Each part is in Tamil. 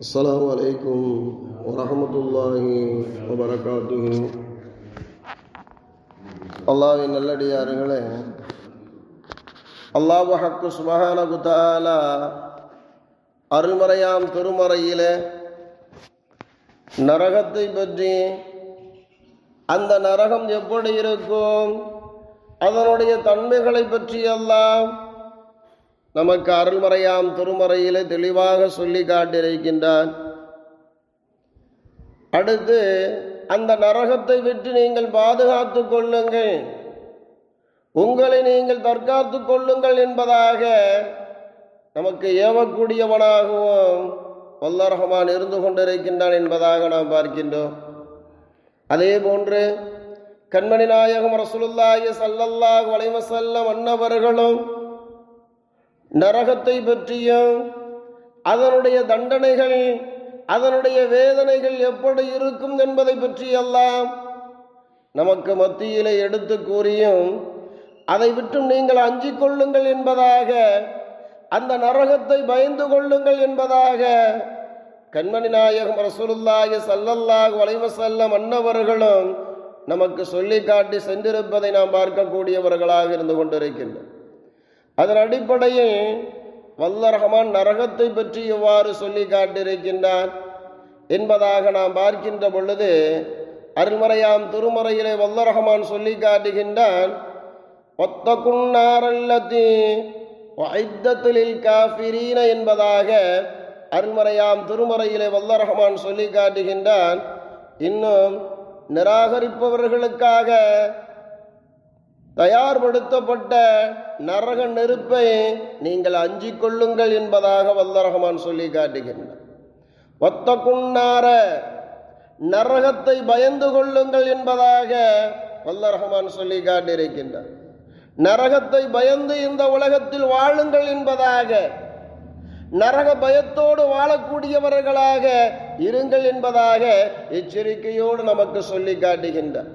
السلام عليكم ورحمة الله وبركاته அல்லாவின் நல்லடியார்களே அல்லாஹ் ஹக்கு சுபஹான குத்தாலா அருள்மறையாம் திருமறையிலே நரகத்தை பற்றி அந்த நரகம் எப்படி இருக்கும் அதனுடைய தன்மைகளை பற்றி எல்லாம் நமக்கு அருள்மறையாம் திருமறையிலே தெளிவாக சொல்லி காட்டியிருக்கின்றான் அடுத்து அந்த நரகத்தை விட்டு நீங்கள் பாதுகாத்து கொள்ளுங்கள். உங்களை நீங்கள் தற்காத்து கொள்ளுங்கள் என்பதாக நமக்கு ஏவக்கூடியவனாகவும் வல்ல ரஹ்மான் இருந்து கொண்டிருக்கின்றான் என்பதாக நாம் பார்க்கின்றோம். அதே போன்று கண்மணி நாயகம் ரசூலுல்லாஹி சல்லல்லாஹ் அலைஹி வஸல்லம் அன்னவர்களும் நரகத்தை பற்றியும் அதனுடைய தண்டனைகள் அதனுடைய வேதனைகள் எப்படி இருக்கும் என்பதை பற்றியெல்லாம் நமக்கு மத்தியிலே எடுத்து கூறியும் அதை விட்டும் நீங்கள் அஞ்சிக் கொள்ளுங்கள் என்பதாக அந்த நரகத்தை பயந்து கொள்ளுங்கள் என்பதாக கண்மணி நாயகம் ரசூலுல்லாஹி சல்லல்லாஹ் அலைஹி வஸல்லம் அன்னவர்களும் நமக்கு சொல்லி காட்டி சென்றிருப்பதை நாம் பார்க்கக்கூடியவர்களாக இருந்து கொண்டிருக்கின்றோம். அதன் அடிப்படையில் வல்ல ரஹமான் நரகத்தை பற்றி எவ்வாறு சொல்லி காட்டியிருக்கின்றான் என்பதாக நாம் பார்க்கின்ற பொழுது அருள்மறையாம் திருமறையிலே வல்ல ரஹமான் சொல்லி காட்டுகின்றான் ஒத்தகுன்னாரல்லதி ஐத்தத்திலில் காஃபிரீன என்பதாக அருள்மறையாம் திருமறையிலே வல்ல ரஹமான் சொல்லி காட்டுகின்றான் இன்னும் நிராகரிப்பவர்களுக்காக தயார்படுத்தப்பட்ட நரக நெருப்பை நீங்கள் அஞ்சிக் கொள்ளுங்கள் என்பதாக வல்லரஹமான் சொல்லி காட்டுகின்றார். ஒத்த குன்னார நரகத்தை பயந்து கொள்ளுங்கள் என்பதாக வல்ல ரஹ்மான் சொல்லி காட்டியிருக்கின்றார். நரகத்தை பயந்து இந்த உலகத்தில் வாழுங்கள் என்பதாக நரக பயத்தோடு வாழக்கூடியவர்களாக இருங்கள் என்பதாக எச்சரிக்கையோடு நமக்கு சொல்லி காட்டுகின்றார்.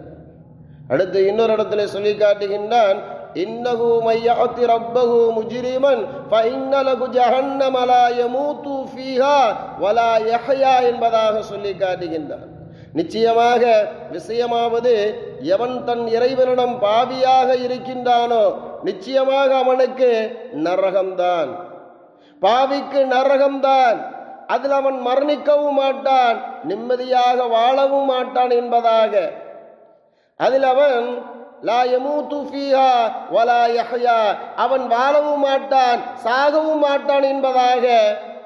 அடுத்து இன்னொரு இடத்துல சொல்லி காட்டுகின்றான் இன்னஹு மையாத்தி ரப்பஹு முஜ்ரிமன் ஃபஇன்னலகு ஜஹன்னம லா யமூது ஃபீஹா வலா யஹ்யா என்பதாக சொல்லி காட்டுகின்றான் நிச்சயமாக விஷயமாவது எவன் தன் இறைவனிடம் பாவியாக இருக்கின்றானோ நிச்சயமாக அவனுக்கு நரகம்தான். பாவிக்கு நரகம்தான். அதில் அவன் மரணிக்கவும் மாட்டான் நிம்மதியாக வாழவும் மாட்டான் என்பதாக அதில் அவன் லா அவன் வாழவும் மாட்டான் சாகவும் மாட்டான் என்பதாக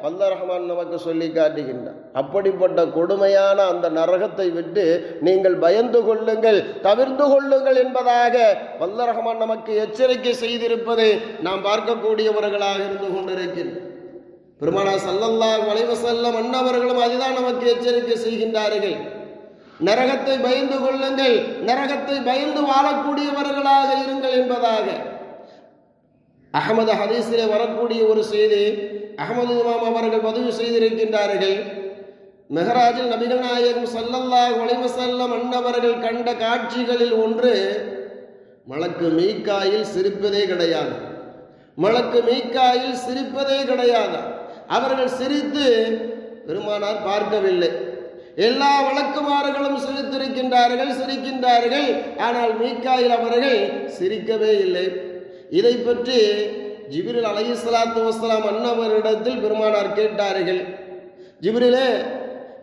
வல்ல ரஹ்மான் நமக்கு சொல்லி காட்டுகின்றான். அப்படிப்பட்ட கொடுமையான அந்த நரகத்தை விட்டு நீங்கள் பயந்து கொள்ளுங்கள் தவிர்ந்து கொள்ளுங்கள் என்பதாக வல்ல ரஹ்மான் நமக்கு எச்சரிக்கை செய்திருப்பதை நாம் பார்க்கக்கூடியவர்களாக இருந்து கொண்டிருக்கின்றோம். பெருமானா சல்லல்லா அலைஹி செல்லம் அன்னவர்களும் அதுதான் நமக்கு எச்சரிக்கை செய்கின்றார்கள். நரகத்தை பயந்து கொள்ளுங்கள். நரகத்தை பயந்து வாழக்கூடியவர்களாக இருங்கள் என்பதாக. அகமது ஹதீஸிலே வரக்கூடிய ஒரு செய்தி அகமது இமாம் அவர்கள் பதிவு செய்திருக்கின்றார்கள். மெஹராஜில் நபிகள் நாயகம் சல்லல்லாஹ் ஒளிவசல்லம் அண்ணவர்கள் கண்ட காட்சிகளில் ஒன்று மலக்கு மீக்காயில் சிரிப்பதே கிடையாது. மலக்கு மீக்காயில் சிரிப்பதே கிடையாது. அவர்கள் சிரித்து பெருமானார் பார்க்கவில்லை. எல்லா வழக்குமாறுகளும் சிரித்திருக்கின்றார்கள் சிரிக்கின்றார்கள். ஆனால் மீக்காயில் அவர்கள் சிரிக்கவே இல்லை. இதை பற்றி ஜிபிரில் அலஹி சலாத்து வசலாம் அன்னவரிடத்தில் பெருமானார் கேட்டார்கள். ஜிபிரிலே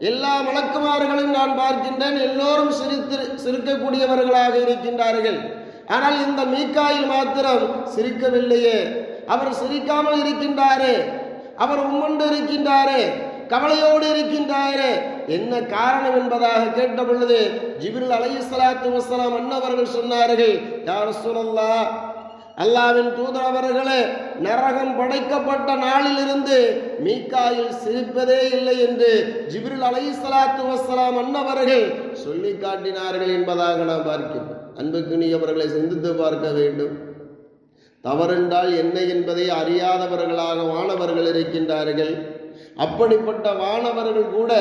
எல்லா வழக்குமாறுகளையும் நான் பார்க்கின்றேன். எல்லோரும் சிரித்து சிரிக்கக்கூடியவர்களாக இருக்கின்றார்கள். ஆனால் இந்த மீக்காயில் மாத்திரம் சிரிக்கவில்லையே. அவர் சிரிக்காமல் இருக்கின்றாரே. அவர் உம்மண்டு இருக்கின்றாரே. கவலையோடு இருக்கின்றாரே. என்ன காரணம் என்பதாக கேட்ட பொழுது ஜிபிரில் அலை சலாத்து வசலாம் அன்னவர்கள் சொன்னார்கள் யார் சொல்லல்லா அல்லாவின் தூதர் அவர்களே நரகம் படைக்கப்பட்ட நாளிலிருந்து மீக்காயில் சிரிப்பதே இல்லை என்று ஜிபிரில் அலை சலாத்து வசலாம் அன்னவர்கள் சொல்லி காட்டினார்கள் என்பதாக நாம் பார்க்கிறோம். அன்புக்கு நீ அவர்களை சிந்தித்து பார்க்க வேண்டும். தவறென்றால் என்ன என்பதை அறியாதவர்களாக வானவர்கள் இருக்கின்றார்கள். அப்படிப்பட்ட வானவர்கள் கூட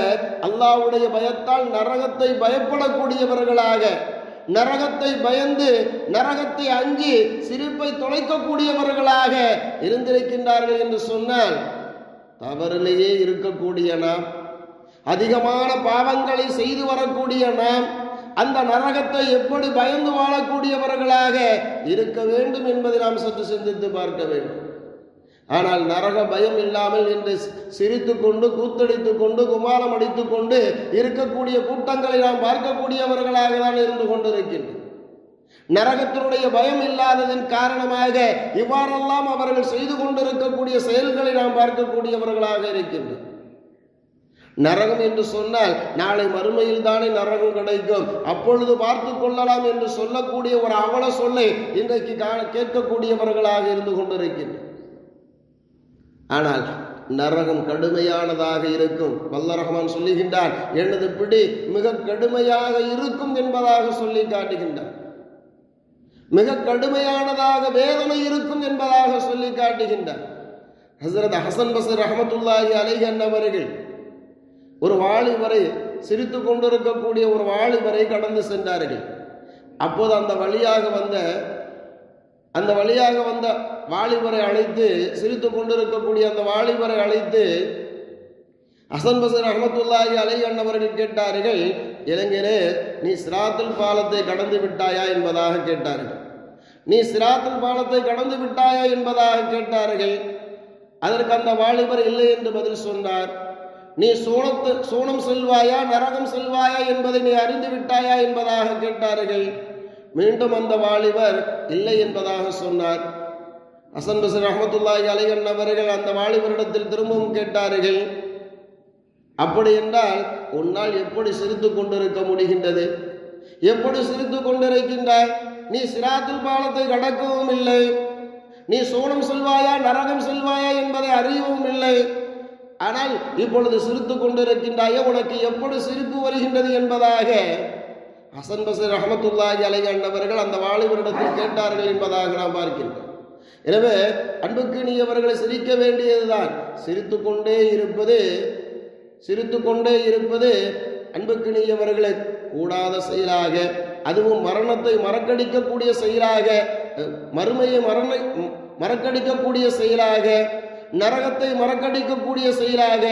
அல்லாவுடைய பயத்தால் நரகத்தை பயப்படக்கூடியவர்களாக நரகத்தை பயந்து நரகத்தை அஞ்சி சிரிப்பை தொலைக்கக்கூடியவர்களாக இருந்திருக்கின்றார்கள் என்று சொன்னால் தவறிலேயே இருக்கக்கூடிய நாம் அதிகமான பாவங்களை செய்து வரக்கூடிய நாம் அந்த நரகத்தை எப்படி பயந்து வாழக்கூடியவர்களாக இருக்க வேண்டும் என்பதை நாம் சற்று சிந்தித்து பார்க்க வேண்டும். ஆனால் நரக பயம் இல்லாமல் என்று சிரித்து கொண்டு கூத்தடித்து கொண்டு குமாரம் அடித்து கொண்டு இருக்கக்கூடிய கூட்டங்களை நாம் பார்க்கக்கூடியவர்களாக தான் இருந்து கொண்டிருக்கின்றோம். நரகத்தினுடைய பயம் இல்லாததன் காரணமாக இவ்வாறெல்லாம் அவர்கள் செய்து கொண்டிருக்கக்கூடிய செயல்களை நாம் பார்க்கக்கூடியவர்களாக இருக்கின்றோம். நரகம் என்று சொன்னால் நாளை மறுமையில் தானே நரகம் கிடைக்கும். அப்பொழுது பார்த்து கொள்ளலாம் என்று சொல்லக்கூடிய ஒரு அவல சொல்லை இன்றைக்கு கேட்கக்கூடியவர்களாக இருந்து கொண்டிருக்கின்றோம். ஆனால் நரகம் கடுமையானதாக இருக்கும். வல்ல ரஹ்மான் சொல்லுகின்றான் எனது பிடி மிக கடுமையாக இருக்கும் என்பதாக சொல்லி காட்டுகின்றான். மிக கடுமையானதாக வேதனை இருக்கும் என்பதாக சொல்லி காட்டுகின்றார் ஹசரத் ஹசன் பசர் ரஹமத்துல்லாஹி அலைகன் அவர்கள் ஒரு வாலிபரை சிரித்து கொண்டிருக்கக்கூடிய ஒரு வாலிபரை கடந்து சென்றார்கள். அப்போது அந்த வழியாக வந்த அந்த வழியாக வந்த வாலிபரை அழைத்து சிரித்து கொண்டிருக்கக்கூடிய அந்த வாலிபரை அழைத்து அசன் பசன் அஹமத்துல்லாஹி அலை அண்ணவர்கள் கேட்டார்கள் இளைஞரே நீ சிராத்தில் பாலத்தை கடந்து விட்டாயா என்பதாக கேட்டார்கள். நீ சிராத்தில் பாலத்தை கடந்து விட்டாயா என்பதாக கேட்டார்கள். அதற்கு அந்த வாலிபர் இல்லை என்று பதில் சொன்னார். நீ சூனத்து சூனம் செல்வாயா நரகம் செல்வாயா என்பதை நீ அறிந்து விட்டாயா என்பதாக கேட்டார்கள். மீண்டும் அந்த வாலிபர் இல்லை என்பதாக சொன்னார். அசன் பசர் அஹமத்துல்லாஹி அலையன் அவர்கள் அந்த வாலிபரிடத்தில் திரும்பவும் கேட்டார்கள். அப்படி என்றால் உன்னால் எப்படி சிரித்து கொண்டிருக்க முடிகின்றது? எப்படி சிரித்து கொண்டிருக்கின்றாய்? நீ சிராத்தில் பாலத்தை கடக்கவும் இல்லை. நீ சோனம் செல்வாயா நரகம் செல்வாயா என்பதை அறியவும் இல்லை. ஆனால் இப்பொழுது சிரித்து கொண்டிருக்கின்றாயே உனக்கு எப்படி சிரிப்பு வருகின்றது என்பதாக ஹசன் பசர் ரஹமத்துல்லாஹி அலைகண்டவர்கள் அந்த வாலிபரிடத்தில் கேட்டார்கள் என்பதாக நாம் பார்க்கின்றோம். எனவே அன்புக்கு நீ அவர்களை சிரிக்க வேண்டியதுதான். சிரித்து கொண்டே இருப்பது சிரித்து கொண்டே இருப்பது அன்புக்கினியவர்களை கூடாத செயலாக அதுவும் மரணத்தை மறக்கடிக்கக்கூடிய செயலாக மறுமையை மரண மறக்கடிக்கக்கூடிய செயலாக நரகத்தை மறக்கடிக்கக்கூடிய செயலாக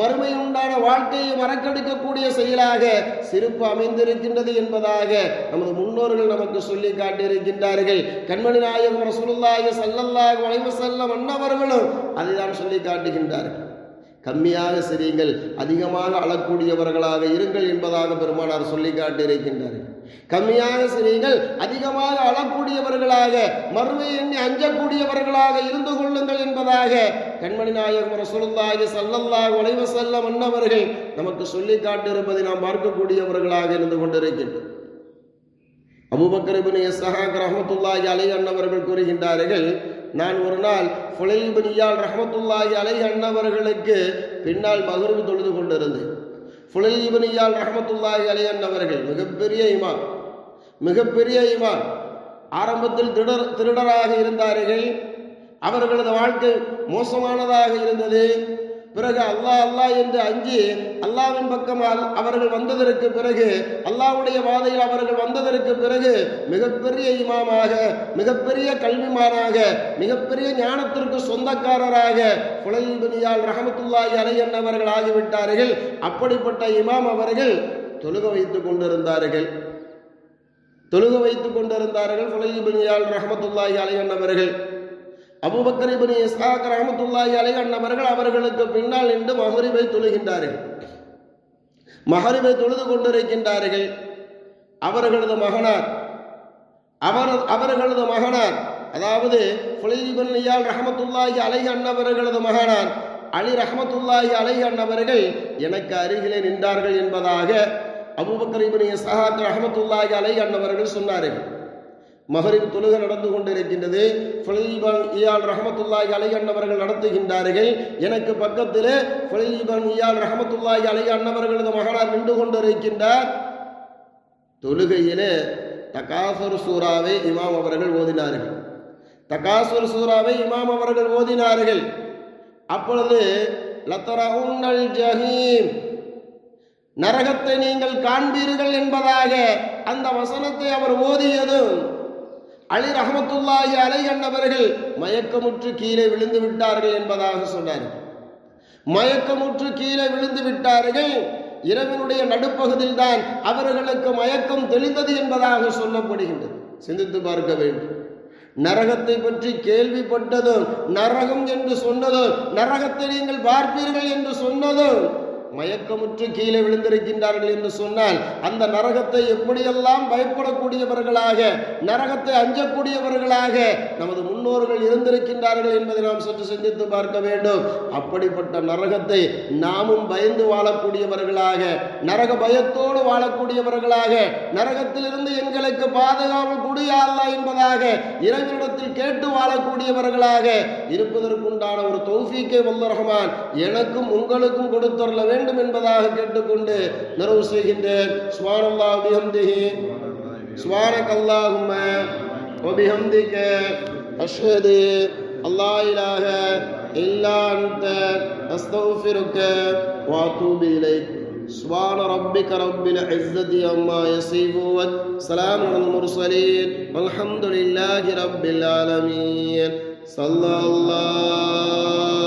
மறுமை உண்டான வாழ்க்கையை மறக்கடிக்கக்கூடிய செயலாக சிறப்பு அமைந்திருக்கின்றது என்பதாக நமது முன்னோர்கள் நமக்கு சொல்லி காட்டியிருக்கின்றார்கள். கண்மணி நாயகம் ரசூலுல்லாஹி சல்லல்லாஹு வளைவு செல்ல அன்னவர்களும் அதை தான் சொல்லி காட்டுகின்றார்கள். கம்மியாக சிரியுங்கள் அதிகமாக அழக்கூடியவர்களாக இருங்கள் என்பதாக பெருமானார் சொல்லி காட்டியிருக்கின்றார்கள். கம்மியாக சிரியுங்கள் அதிகமாக அழக்கூடியவர்களாக மறுமை எண்ணி அஞ்சக்கூடியவர்களாக இருந்து கொள்ளுங்கள் என்பதாக கண்மணி நாயகம் ரசூலுல்லாஹி சல்லல்லாஹு அலைஹி வஸல்லம் அன்னவர்கள் நமக்கு சொல்லி காட்டியிருப்பதை நாம் பார்க்கக்கூடியவர்களாக இருந்து கொண்டிருக்கின்றோம். அபுபக்கர் இப்னு இஸ்ஹாக் ரஹ்மத்துல்லாஹி அலைஹி அன்னவர்கள் கூறுகின்றார்கள் நான் ஒரு நாள் ஃபுலைபினியால் ரஹமத்துல்லாஹி அலை அண்ணவர்களுக்கு பின்னால் மகருவு தொழுது கொண்டிருந்தேன். ஃபுலைபினியால் ரஹமத்துல்லாஹி அலை அண்ணவர்கள் மிகப்பெரிய இமாம் மிகப்பெரிய இமாம். ஆரம்பத்தில் திருடர் திருடராக இருந்தார்கள். அவர்களது வாழ்க்கை மோசமானதாக இருந்தது. பிறகு அல்லாஹ் அல்லாஹ் என்று அஞ்சி அல்லாவின் பக்கம் அவர்கள் வந்ததற்கு பிறகு அல்லாவுடைய வாதையில் அவர்கள் வந்ததற்கு பிறகு மிகப்பெரிய இமாமாக மிகப்பெரிய கல்விமானாக மிகப்பெரிய ஞானத்திற்கு சொந்தக்காரராக புலல்பினியால் ரஹமத்துல்லாஹி அலை என்னவர்கள் ஆகிவிட்டார்கள். அப்படிப்பட்ட இமாம் அவர்கள் தொழுக வைத்துக் கொண்டிருந்தார்கள். தொழுக வைத்துக் கொண்டிருந்தார்கள் புலல்பினியால் ரஹமத்துல்லாஹி அலை என்னவர்கள் அபுபக்கரிபனி இஸ்ஹாக் ரஹமத்துல்லாஹி அலை அண்ணவர்கள் அவர்களுக்கு பின்னால் நின்று மஹரிபை தொழுகின்றார்கள். மஹரிபை தொழுது கொண்டிருக்கின்றார்கள். அவர்களது மகனார். அவர் அவர்களது மகனார். அதாவது ஃபுலைபன் நியால் ரஹமத்துல்லாஹி அலை அண்ணவர்களது மகனார். அலி ரஹமத்துல்லாஹி அலை அண்ணவர்கள் எனக்கு அருகிலே நின்றார்கள் என்பதாக அபுபக்கரிபனி இஸ்ஹாக் ரஹமத்துல்லாஹி அலை அண்ணவர்கள் சொன்னார்கள். மகரின் தொழுக நடந்து கொண்டிருக்கின்றது. ஃபலீபன் இயால் ரஹமத்துல்லாஹி அலை அண்ணவர்கள் நடத்துகின்றார்கள். எனக்கு பக்கத்தில் ஃபலீபன் இயால் ரஹமத்துல்லாஹி அலை அண்ணவர்களது மகனார் நின்று கொண்டிருக்கின்றார். தொழுகையிலே தகாசுர் சூறாவை இமாம் அவர்கள் ஓதினார்கள். தகாசுர் சூறாவை இமாம் அவர்கள் ஓதினார்கள். அப்பொழுது லத்தரவுன்னல் ஜஹீம். நரகத்தை நீங்கள் காண்பீர்கள் என்பதாக அந்த வசனத்தை அவர் ஓதியதும் அலி ரஹமத்துல்லாஹி அலை கண்டவர்கள் மயக்கமுற்று கீழே விழுந்து விட்டார்கள் என்பதாக சொன்னார்கள் மயக்கமுற்று கீழே விழுந்து விட்டார்கள். இரவினுடைய நடுப்பகுதியில் தான் அவர்களுக்கு மயக்கம் தெளிந்தது என்பதாக சொல்லப்படுகின்றது. சிந்தித்து பார்க்க வேண்டும். நரகத்தை பற்றி கேள்விப்பட்டதும் நரகம் என்று சொன்னதும் நரகத்தை நீங்கள் பார்ப்பீர்கள் என்று சொன்னதும் மயக்கமுற்று கீழே விழுந்திருக்கின்றார்கள் என்று சொன்னால் அந்த நரகத்தை எப்படியெல்லாம் பயப்படக்கூடியவர்களாக நரகத்தை அஞ்சக்கூடியவர்களாக நமது முன்னோர்கள் இருந்திருக்கின்றார்கள் என்பதை நாம் சற்று சிந்தித்து பார்க்க வேண்டும். அப்படிப்பட்ட நரகத்தை நாமும் பயந்து வாழக்கூடியவர்களாக நரக பயத்தோடு வாழக்கூடியவர்களாக நரகத்திலிருந்து எங்களுக்கு பாதுகாப்பு குடியாளா என்பதாக இறைவனிடத்தில் கேட்டு வாழக்கூடியவர்களாக இருப்பதற்குண்டான ஒரு தௌஃபீக்கை வல்ல ரஹமான் எனக்கும் உங்களுக்கும் கொடுத்தரல வேண்டும் என்பதாக கேட்டுக்கொண்டு நிறைவு செய்கின்றேன் சுவானல்லா பிஹம்திஹி சுவானக் அல்லாஹும்ம وبحمدك أشهد الله إله إلا أنت أستغفرك وأتوب إليك سبحان ربك رب العزة عما يصفون سلام على المرسلين والحمد لله رب العالمين صلى الله